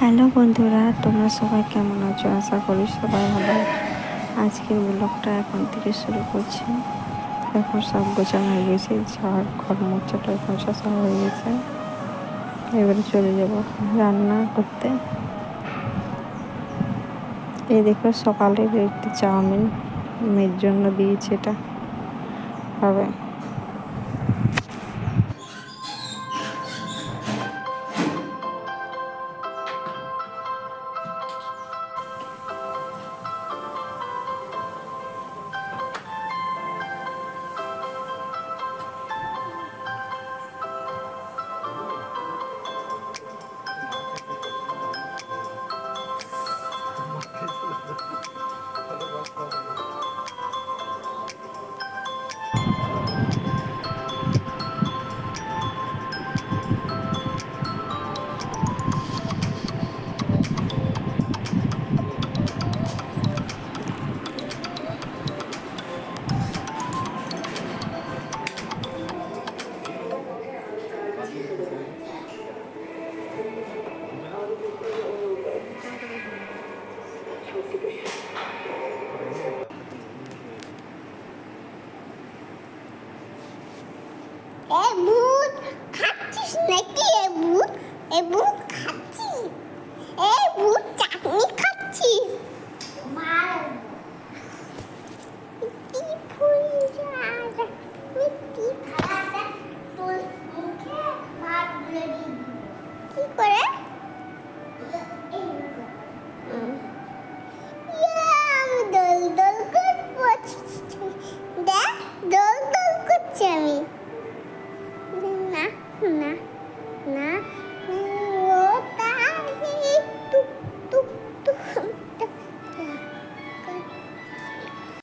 Hello বন্ধুরা, তোমরা সবাই কেমন আছো? আশা করি সবাই ভালো। আজকের ব্লগটা এখন থেকে শুরু করছি। এখন সব গোছানো হয়ে গেছে, ঝাড় ঘর মোচাটা এখন শসা হয়ে গেছে। এবারে চলে যাব রান্না করতে। এই দেখো সকালের একটি চাউমিন, মেয়ের জন্য দিয়েছে এটা। হবে। E bu